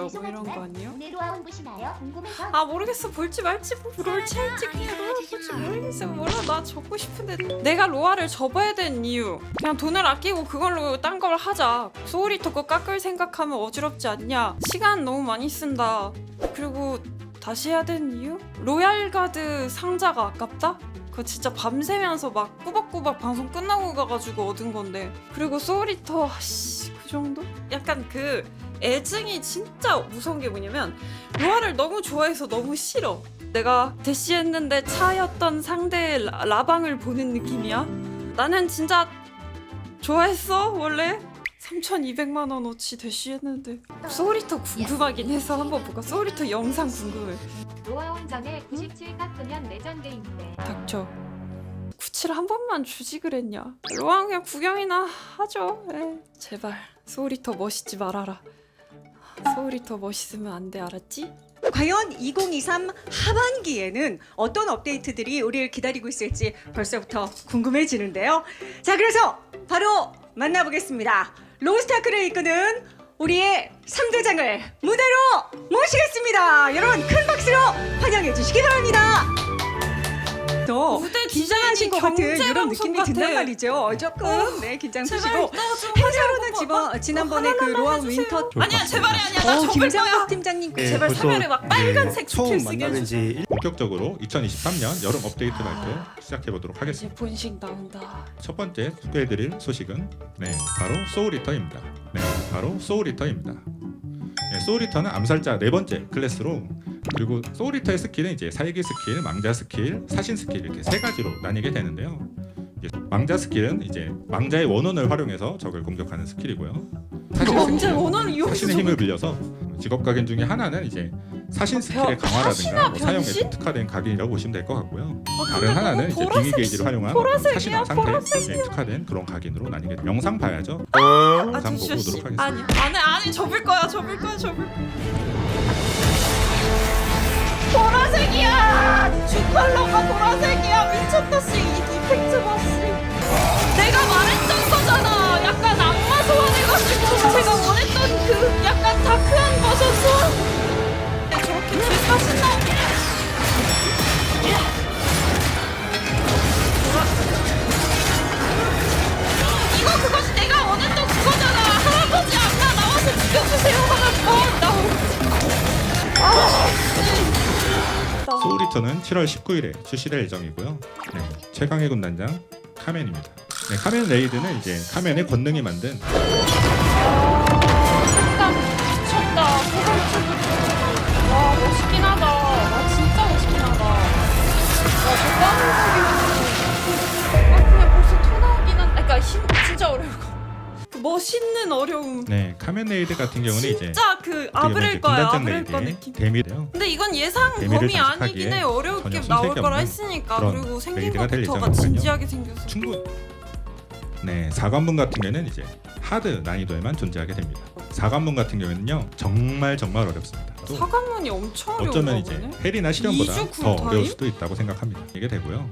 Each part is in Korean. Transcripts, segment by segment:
보시죠 뭐 이런 거 아니에요? 네로아온 보시나요? 궁금해서. 아 모르겠어 볼지 말지 뭐 롤치 할지 그냥 롤 볼지 모르겠어 몰라 나 접고 싶은데 내가 로아를 접어야 되는 이유 그냥 돈을 아끼고 그걸로 딴 걸 하자 소울리터 거 깎을 생각하면 어지럽지 않냐 시간 너무 많이 쓴다 그리고 다시 해야 되는 이유? 로얄가드 상자가 아깝다? 그거 진짜 밤새면서 막 꾸벅꾸벅 방송 끝나고 가가지고 얻은 건데 그리고 소울리터 씨, 그 정도? 약간 그 애증이 진짜 무서운 게 뭐냐면 로아를 너무 좋아해서 너무 싫어. 내가 대시했는데 차였던 상대의 라, 라방을 보는 느낌이야. 나는 진짜 좋아했어 원래. 3,200만 원어치 대시했는데 소울리터 궁금하긴 해서 한번 볼까? 소울리터 영상 궁금해. 로아온 전에 97 깎으면 레전드인데 닥쳐. 구치를 한 번만 주지 그랬냐? 로아 그냥 구경이나 하죠. 에. 제발 소울리터 멋있지 말아라. 소울리터 멋있으면 안 돼 알았지? 과연 2023 하반기에는 어떤 업데이트들이 우리를 기다리고 있을지 벌써부터 궁금해지는데요. 자, 그래서 바로 만나보겠습니다. 로스타크를 이끄는 우리의 3대장을 무대로 모시겠습니다. 여러분 큰 박수로 환영해 주시기 바랍니다. 또 무대 긴장하신 것 같은 경제 이런 방송 느낌이 든단 같아. 말이죠. 조금 어, 네 긴장 제발 푸시고 나좀 행사로는 집어 지난번에 그 로아 윈터 아니야 제발이 아니야 나 어, 접을 김장국. 팀장님 예, 제발 벌써, 사면에 막 빨간색 예, 처음 스킬 쓰게 해주세요. 지 본격적으로 2023년 여름 업데이트 발표 시작해 보도록 하겠습니다. 본식 나온다. 첫 번째 소개해드릴 소식은 네 바로 소울리터입니다. 네 바로 소울리터입니다. 네, 소울리터는 암살자 네 번째 클래스로 그리고 소울리터의 스킬은 이제 살기 스킬, 망자 스킬, 사신 스킬 이렇게 세 가지로 나뉘게 되는데요. 망자 스킬은 이제 망자의 원혼을 활용해서 적을 공격하는 스킬이고요. 사신 언제 스킬은 원하는 이유가 사신의 힘을 빌려서 직업 각인 중에 하나는 이제 사신 스킬의 변- 강화라든가 뭐 사용에 변신? 특화된 각인이라고 보시면 될 것 같고요. 아, 다른 근데 하나는 이제 빙의 게이지를 활용한 보라색이야, 사신화 상태에 보라색이야. 네, 특화된 그런 각인으로 나뉘게 됩니다. 영상 봐야죠. 아, 영상 보고 씨. 오도록 하겠습니다. 아니 아니 아니 접을 거야 접을 거야 접을 거야. 보라색이야. 주컬러가 보라색이야. 미쳤다 씨. 이 이펙트 아, 소울리터는 7월 19일에 출시될 예정이고요. 네, 최강의 군단장 카멘입니다. 네, 카멘 레이드는 이제 카멘의 권능이 만든 어려움. 네, 카멘 레이드 같은 경우는 이제 진짜 그 아브렐 거야 아브렐 거 느낌. 데미래요. 근데 이건 예상 재미를 범위 장식하기에 아니긴 해 어렵게 전혀 나올 손색이 거라 했으니까 그리고 생긴 레이드가 될 것부터가 예정이거든요. 진지하게 생겼어. 충분. 네, 4관문 같은 경우는 이제 하드 난이도에만 존재하게 됩니다. 4관문 같은 경우에는요 정말 정말 어렵습니다. 또 사과문이 엄청 어려운가 어쩌면 이제 실험보다 이주 더? 어려울 수도 있다고 생각합니다. 이게 되고요.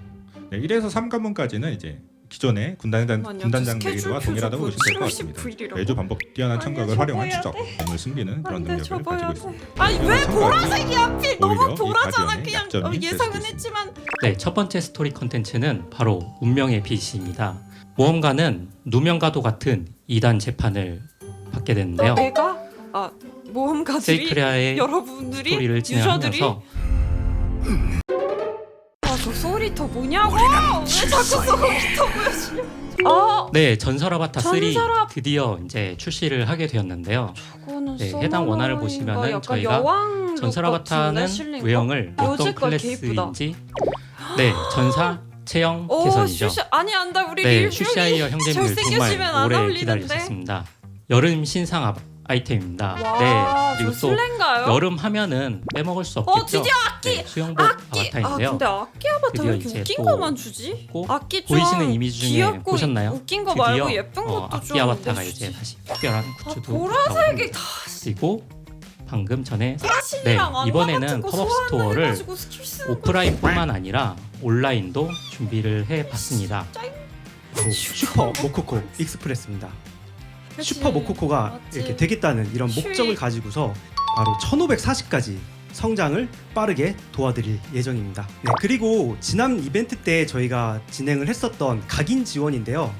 네, 1에서 3관문까지는 이제 기존의 군단장 군단장 저 스케줄 레이드와 동일하다고 보시면 될것 7월 같습니다. 19일 이라고? 매주 반복 뛰어난 아니야, 청각을 활용한 접어야 추적, 몸을 숨기는 그런 안돼 능력을 접어야 가지고 돼. 있습니다. 아니 왜 보라색이 하필 너무 오히려 이 보라잖아 가디언의 그냥 약점이 어, 될 예상은 했지만 네, 첫 번째 스토리 컨텐츠는 바로 운명의 빛입니다. 모험가는 누명과도 같은 2단 재판을 받게 되는데요. 내가 아 모험가들이 세이크리아의 여러분들이 스토리를 유저들이 진행하면서 아 저 소리터 뭐냐고 왜 자꾸 소리터 보여주냐 아 네, 전설 아바타 3 전설 아- 드디어 이제 출시를 하게 되었는데요. 그거는 네, 해당 원화를 보시면은 약간 저희가 여왕 전설 룩 아바타는 같은데, 실린 거? 외형을 어떤 개 이쁘다. 클래스인지 네, 전사 체형 오 개선이죠. 슈시 아니 안다 우리 네, 슈샤이어 형제님들 정말 잘생겨지면 안 오래 어울리는데 기다리셨습니다. 여름 신상 아- 아이템입니다. 와, 네, 그리고 저또 슬렌가요? 여름 하면은 빼먹을 수어 없겠죠. 드디어 악기 네, 수영복 악기 아 아바타인데요. 근데 악기 아바타 왜 드디어 이렇게 이제 웃긴 또 거만 주지? 꼭 악기 좀 보이시는 이미지 중에 귀엽고 보셨나요? 웃긴 거 드디어 말고 예쁜 것도 어, 악기 좀 아바타가 내주지. 이제 다시 특별한 아, 굿즈도 보라색이 나옵니다. 다 그리고 방금 전에 사신이랑 네, 이번에는 팝업 스토어를 오프 오프라인뿐만 아니라 온라인도 준비를 해봤습니다. 슈퍼 모코코 익스프레스입니다. 슈퍼 모코코가 맞지. 이렇게 되겠다는 이런 목적을 가지고서 바로 1540까지 성장을 빠르게 도와드릴 예정입니다. 네, 그리고 지난 이벤트 때 저희가 진행을 했었던 각인 지원인데요.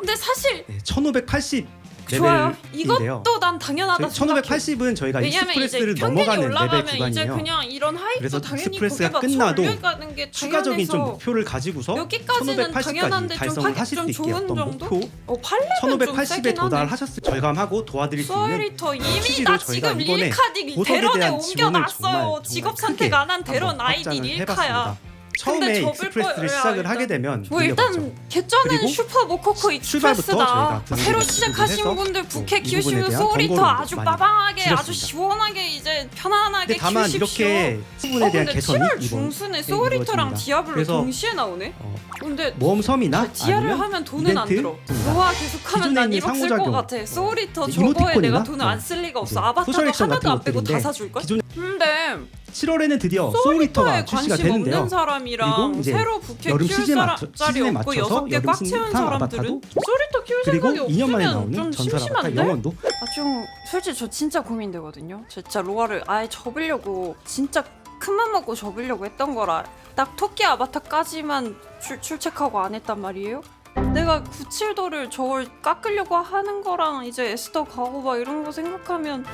근데 사실 네, 1580 좋아요. 레벨인데요. 이것도 난 당연하다 생각해. 1580은 저희가 왜냐면 이제 익스프레스를 평균이 넘어가는 레벨 올라가면 이제 구간이에요. 그냥 이런 하이도 그래서 당연히 익스프레스가 고개 맞춰 끝나도 올려가는 게 추가적인 좀 당연해서 목표를 가지고서 여기까지는 1580까지 당연한데 좀 달성을 하기 하실 좀수 있게 좋은 어떤 정도? 목표 어, 8렙은 좀 1580에 세긴 하네. 도달하셨을 때 절감하고 도와드릴 수 있는 소울리터 이미 취지로 나 저희가 지금 이번에 릴카딕 보석에 대런에 대한 지원을 옮겨놨어요. 정말, 직업 정말 선택 크게 안한 한번 아이디 확장을. 해봤습니다. 처음에 접을 익스프레스를 거야, 시작을. 하게 되면 뭐. 일단 개쩌는 그리고 슈퍼 모코코 출발부터 익스프레스다. 새로 시작하신 또 분들 이 부캐 부분에 키우시면 대한 소울리터 번거로움도 아주 많이 빠방하게 아주. 시원하게 이제 편안하게 근데 다만 키우십시오. 이렇게 부분에 어 대한 근데 개선이 7월 이번 중순에 소울리터랑 이루어집니다. 디아블로 그래서 동시에 나오네. 어, 근데 모험섬이나 디아를 아니면 하면 돈은 안 이벤트 들어. 로아 계속하면 기존에 난 있는 1억 쓸 것 상호작용, 같아. 소울리터 이제 저거에 내가 이모티콘이나 돈을 안 쓸 리가 없어. 이제 아바타도 소셜 액션 하나도 같은 안 빼고 다 것들인데 사줄 걸. 기존 근데 7월에는 드디어 소울리터가 출시가 관심 되는데요. 없는 사람이랑 그리고 이제 새로 부캐 여름 키울 시즌에 사람 맞춰- 짤이 시즌에 없고 맞춰서 여섯 개 여름 꽉 시즌 채운 상 사람들은 아바타도 소울리터 키울 그리고 생각이 2년 만에 없으면 좀 나오는 전설 아바타 심심한데? 영원도 아 좀 솔직히 저 진짜 고민되거든요. 진짜 로아를 아예 접으려고 진짜 큰맘 먹고 접으려고 했던 거라 딱 토끼 아바타까지만 출, 출첵하고 안 했단 말이에요. 내가 97도를 저걸 깎으려고 하는 거랑 이제 에스더 가고 막 이런 거 생각하면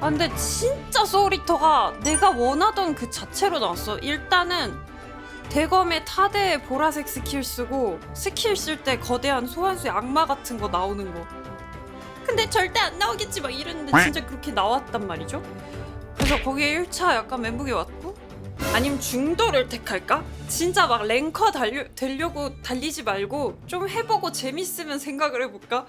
아 근데 진짜 소울리터가 내가 원하던 그 자체로 나왔어. 일단은 대검의 타대에 보라색 스킬 쓰고 스킬 쓸 때 거대한 소환수의 악마 같은 거 나오는 거. 근데 절대 안 나오겠지 막 이랬는데 진짜 그렇게 나왔단 말이죠. 그래서 거기에 1차 약간 멘붕이 왔고 아니면 중도를 택할까? 진짜 막 랭커 달려, 되려고 달리지 말고 좀 해보고 재밌으면 생각을 해볼까?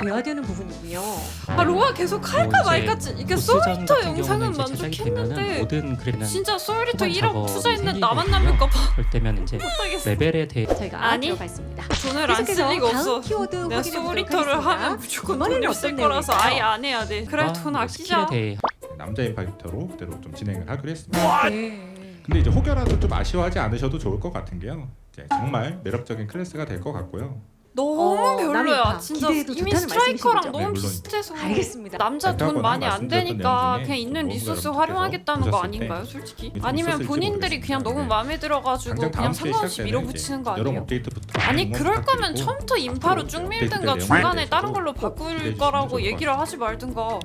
돼야 되는 부분이고요. 아 로아 계속 할까 뭐 이제 말까 이게 보스전 소울리터 영상은 만족했는데 모든 그래는 진짜 소울리터 후반 1억 작업이 투자했는데 나만. 남을까 봐 그럴 때면 이제 못하겠어 레벨에 대해 저희가 아니. 들어가 있습니다. 돈을 안 쓸 리가 다음 없어 키워드 내가 확인해 보도록 소울리터를 하겠습니다. 하면 무조건 쓸 어떤 거라서? 아예 안 해야 돼 그래 돈 아끼자 대해 남자 인파이터로 그대로 좀 진행을 하기로 했습니다. 네. 근데 이제 혹여라도 좀 아쉬워하지 않으셔도 좋을 것 같은 게요. 이제 정말 매력적인 클래스가 될 것 같고요. 너무 어, 별로야. 진짜 기대해도 이미 좋다는 스트라이커랑 말씀이신 너무 거죠? 네, 물론. 비슷해서 알겠습니다. 남자 돈 아까거나 많이 안 되니까 그냥 있는 뭐 리소스 활용하겠다는 거 아닌가요 때 솔직히 좀 아니면 있었을지 본인들이 그냥 너무. 마음에 들어가지고 당장 그냥 다음 주에 상관없이 시작되는 밀어붙이는 거 이제 여름 아니에요? 업데이트부터 아니 응원 그럴 거면 부탁드리고 처음부터 인파로 쭉 밀든가 중간에 다른 대해서도 걸로 꼭 바꿀 거라고 좋을 얘기를 것 하지 말든가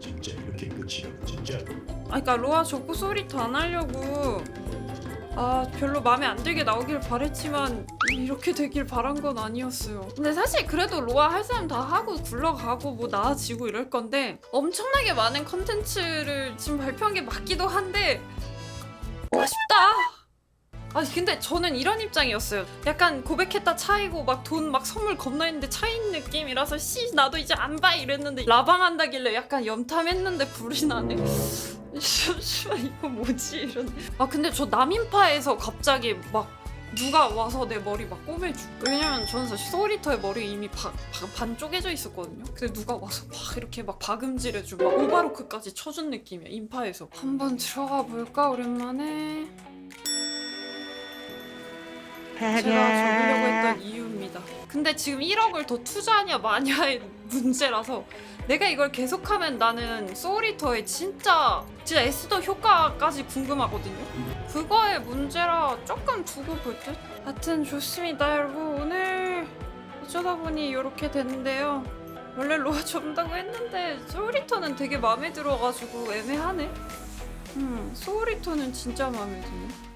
진짜 이렇게 끝이야 진짜 아 그니까 로아 족구 소리터 안 하려고 아 별로 마음에 안 들게 나오길 바랬지만 이렇게 되길 바란 건 아니었어요 근데 사실 그래도 로아 할 사람 다 하고 굴러가고 뭐 나아지고 이럴 건데 엄청나게 많은 컨텐츠를 지금 발표한 게 맞기도 한데 아쉽다 아 근데 저는 이런 입장이었어요. 약간 고백했다 차이고 막 돈 막 선물 겁나 했는데 차인 느낌이라서 씨 나도 이제 안 봐 이랬는데 라방한다길래 약간 염탐했는데 불이 나네. 잠시만 이거 뭐지 이런. 아 근데 저 남인파에서 갑자기 막 누가 와서 내 머리 막 꼬매줘. 왜냐면 저는 사실 소울리터의 머리 이미 바, 바- 반 쪼개져 있었거든요. 근데 누가 와서 막 이렇게 막 박음질해주고 막 오바로크까지 쳐준 느낌이야 인파에서. 한번 들어가 볼까 오랜만에. 제가 했던 이유입니다. 근데 지금 1억을 더 투자하냐 마냐의 문제라서 내가 이걸 계속하면 나는 소울리터의 진짜 진짜 에스더 효과까지 궁금하거든요. 그거의 문제라 조금 두고 볼 듯. 하여튼 좋습니다, 여러분. 오늘 어쩌다 보니 이렇게 됐는데요. 원래 로아 접는다고 했는데 소울리터는 되게 마음에 들어가지고 애매하네. 음, 소울리터는 진짜 마음에 드네.